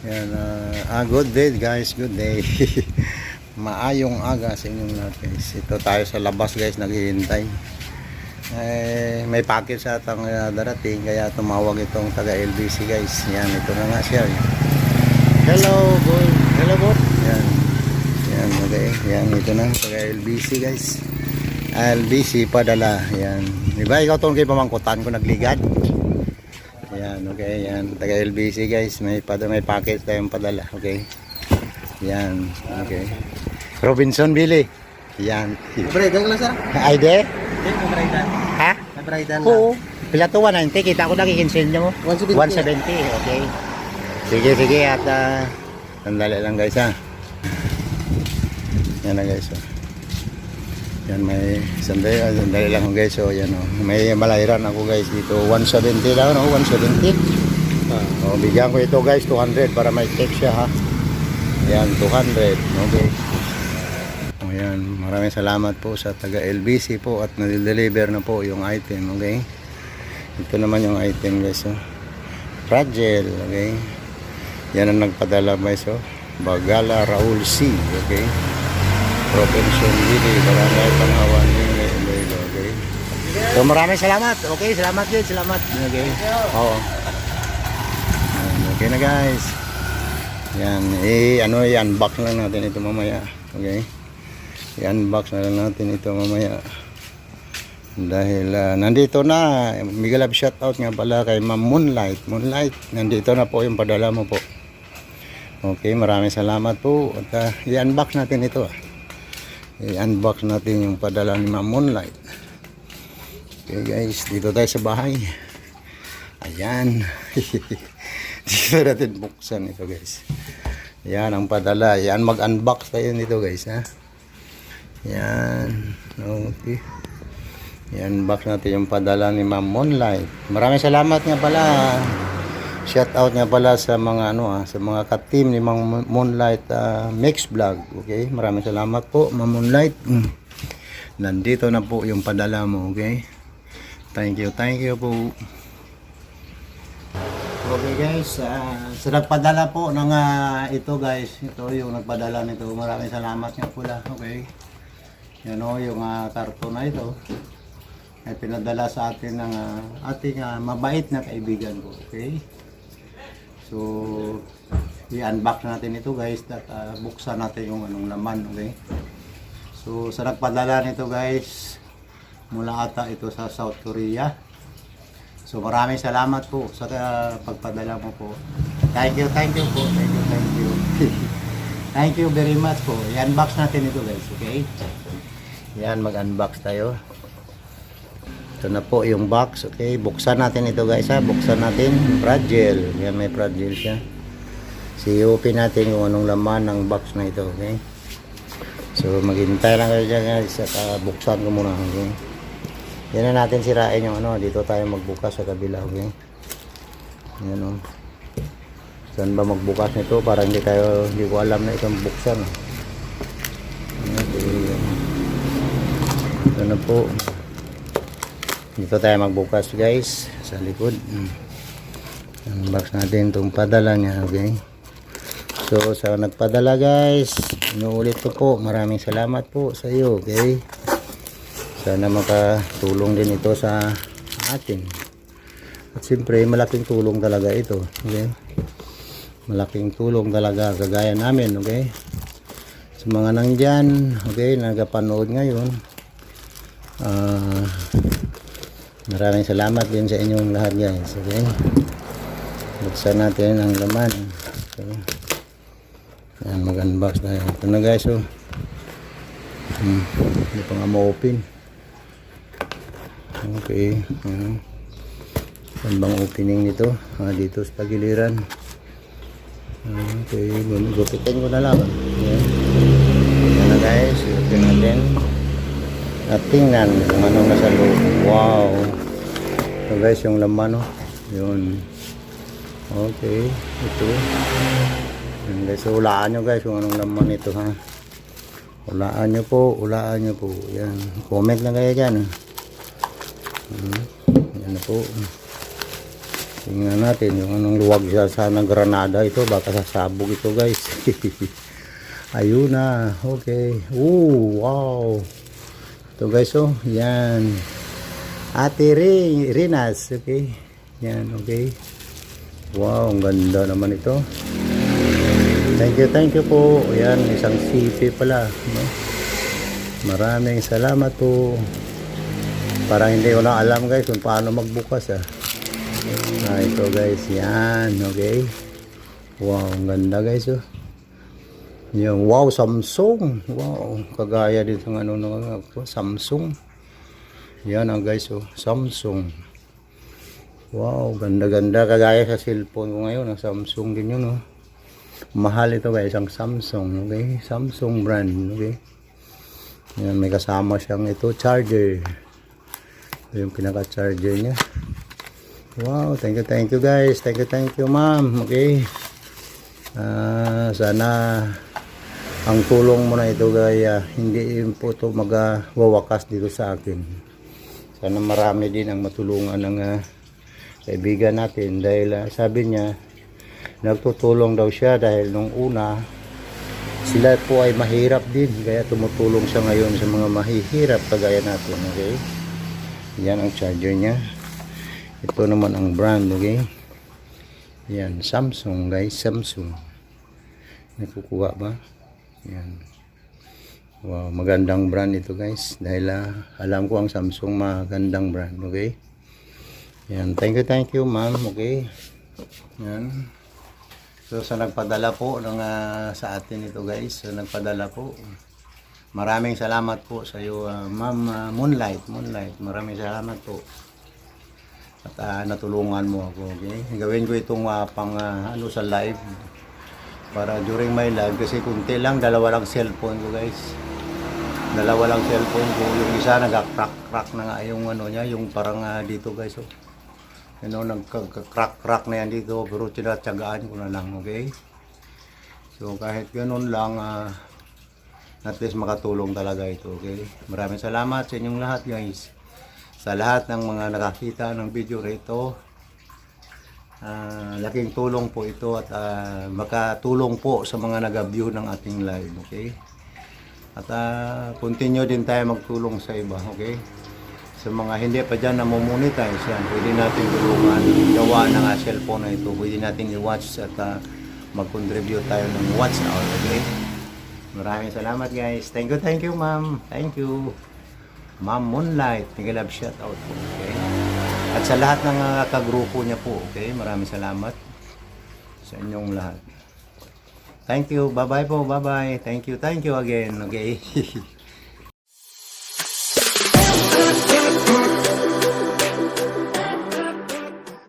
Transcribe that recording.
Yan, ah, ah, good day guys, good day. Maayong aga sa inyong lahat guys. Ito tayo sa labas guys, naghihintay. Eh, may package sa atang ah, darating, kaya tumawag itong taga LBC guys. Yan, ito na nga siya. Hello boy, hello boy. Yan, yan, okay. Yan, ito na, taga LBC guys. LBC padala, yan. Diba, ikaw itong kay pamangkutan ko nagligad. Yan, okay, yan. Taga LBC guys, may pada may package tayong padala, okay? Yan, okay. Robinson Billy. Yan. Braidan ka lang, sir? Ay, de? Hindi, may braidan. Ha? May braidan Oo. Pila to 190, kita ko lagi kinsin mo. 170. 170, okay. Sige, sige, at uh, sandali lang guys ha. Yan na guys. Oh. Yan may sandali, ah, sandali lang oh, guys. Oh, yan oh. May malairan ako guys dito. 170 lang, no? 170. Ah. Oh, bigyan ko ito guys 200 para may take siya ha. Yan 200. Okay. Oh, yan. Maraming salamat po sa taga LBC po at na-deliver na po yung item, okay? Ito naman yung item guys, oh. Fragile, okay? Yan ang nagpadala guys, oh. Bagala Raul C, okay? Propension Lili, Barangay Pangawan, Iloilo, okay? So maraming salamat, okay? Salamat yun, salamat. Okay? Oo. Okay na guys. Yan, eh, ano, i-unbox lang natin ito mamaya. Okay? I-unbox na lang natin ito mamaya. Dahil ah, nandito na, Miguel Love shoutout nga pala kay Ma'am Moonlight. Moonlight, nandito na po yung padala mo po. Okay, maraming salamat po. At ah, i-unbox natin ito. ah. I-unbox natin yung padala ni Ma'am Moonlight. Okay guys, dito tayo sa bahay. Ayan. dito natin buksan ito guys. Yan ang padala. Yan mag-unbox tayo nito guys ha. Yan. Okay. Yan box natin yung padala ni Ma'am Moonlight. Maraming salamat nga pala. Shout out nga pala sa mga ano ah, sa mga ka-team ni Ma'am Moonlight ah, Mix Vlog. Okay? Maraming salamat po, Ma'am Moonlight. Mm. Nandito na po yung padala mo, okay? Thank you, thank you po. Okay guys, ah, sa nagpadala po ng ah, ito guys, ito yung nagpadala nito. Maraming salamat nga pala, okay? Yan o, yung ah, karton na ito ay pinadala sa atin ng ah, ating ah, mabait na kaibigan ko, okay? So, i-unbox natin ito guys at ah, buksan natin yung anong laman, okay? So, sa nagpadala nito guys, mula ata ito sa South Korea. So maraming salamat po sa uh, pagpadala mo po. Thank you, thank you po. Thank you, thank you. thank you very much po. I-unbox natin ito guys, okay? Yan, mag-unbox tayo. Ito na po yung box, okay? Buksan natin ito guys ha. Buksan natin. Fragile. Yan, may fragile siya. Si-open natin kung anong laman ng box na ito, okay? So maghintay lang kayo dyan guys at uh, buksan ko muna, okay? Yan na natin sirain yung ano, dito tayo magbukas sa kabila, okay? Yan o. Saan ba magbukas nito para hindi tayo, hindi ko alam na itong buksan. oh. Na po. Dito tayo magbukas guys, sa likod. Mm. Unbox natin itong padala niya, okay? So, sa nagpadala guys, inuulit ko po, maraming salamat po sa iyo, okay? Sana makatulong din ito sa atin. At siyempre, malaking tulong talaga ito. Okay? Malaking tulong talaga kagaya namin. Okay? Sa mga nandyan, okay, nagapanood ngayon. ah maraming salamat din sa inyong lahat guys. Okay? Buksan natin ang laman. So, yan, mag-unbox tayo. Ito na guys, oh. Hmm, hindi pa nga ma-open. Okay. Ayan. Saan bang opening nito? Ah, dito sa tagiliran. Okay. Gupitin ko na lang. Ayan. Ayan na guys. Gupitin natin. At tingnan kung ano nasa loob. Wow. So guys, yung laman oh. Yun. Okay. Ito. Ayan guys. Hulaan nyo guys kung anong laman nito ha. Hulaan nyo po. Hulaan nyo po. Yan. Comment lang kayo dyan. Hmm. Yan na po. Tingnan natin yung anong luwag sa ng granada ito. Baka sasabog ito guys. Ayun na. Okay. Ooh, wow. Ito guys oh. Yan. Ate Ring, Rinas. Okay. Yan, okay. Wow, ang ganda naman ito. Thank you, thank you po. Yan, isang CP pala. No? Maraming salamat po. Para hindi ko na alam guys kung paano magbukas ah. Ah, ito guys, yan, okay. Wow, ang ganda guys oh. Yung wow, Samsung. Wow, kagaya dito ng ano ng Samsung. Yan ang guys oh, Samsung. Wow, ganda-ganda kagaya sa cellphone ko ngayon, ang Samsung din yun oh. Mahal ito guys, ang Samsung, okay? Samsung brand, okay? Yan, may kasama siyang ito, charger. Ito yung pinaka-charger niya. Wow, thank you, thank you guys. Thank you, thank you ma'am. Okay. Ah, sana ang tulong mo na ito gaya hindi po ito magwawakas dito sa akin. Sana marami din ang matulungan ng ah, kaibigan natin dahil ah, sabi niya nagtutulong daw siya dahil nung una sila po ay mahirap din kaya tumutulong siya ngayon sa mga mahihirap kagaya natin okay? Yan ang charger niya. Ito naman ang brand okay? Yan Samsung guys Samsung. Nakukuha ba yan wow magandang brand ito guys dahil ah, alam ko ang Samsung magandang brand okay yan thank you thank you ma'am okay yan So sa nagpadala po ng ah, sa atin ito guys, sa nagpadala po. Maraming salamat po sa iyo ah, Ma'am ah, Moonlight, Moonlight. Maraming salamat po. At ah, natulungan mo ako, okay? Gawin ko itong ah, pang ah, ano sa live para during my live kasi kunti lang dalawa lang cellphone ko guys. Dalawa lang cellphone ko. Yung isa nagka-crack-crack na nga yung ano niya, yung parang ah, dito guys. Oh. You know, nagka-crack-crack na yan dito pero tinatsagaan ko na lang, okay? So kahit ganun lang, ah, at least makatulong talaga ito, okay? Maraming salamat sa inyong lahat guys. Sa lahat ng mga nakakita ng video rito, ah, laking tulong po ito at ah, makatulong po sa mga nag-view ng ating live, okay? At ah, continue din tayo magtulong sa iba, okay? Sa mga hindi pa dyan namomonetize yan, pwede natin tulungan. Gawa ng uh, cellphone na ito, pwede natin i-watch at ah, mag-contribute tayo ng watch hour, okay? Maraming salamat guys. Thank you, thank you ma'am. Thank you. Ma'am Moonlight, nag-love shout out po, okay? At sa lahat ng uh, kagrupo niya po, okay? Maraming salamat sa inyong lahat. Thank you. Bye-bye po. Bye-bye. Thank you. Thank you again. Okay.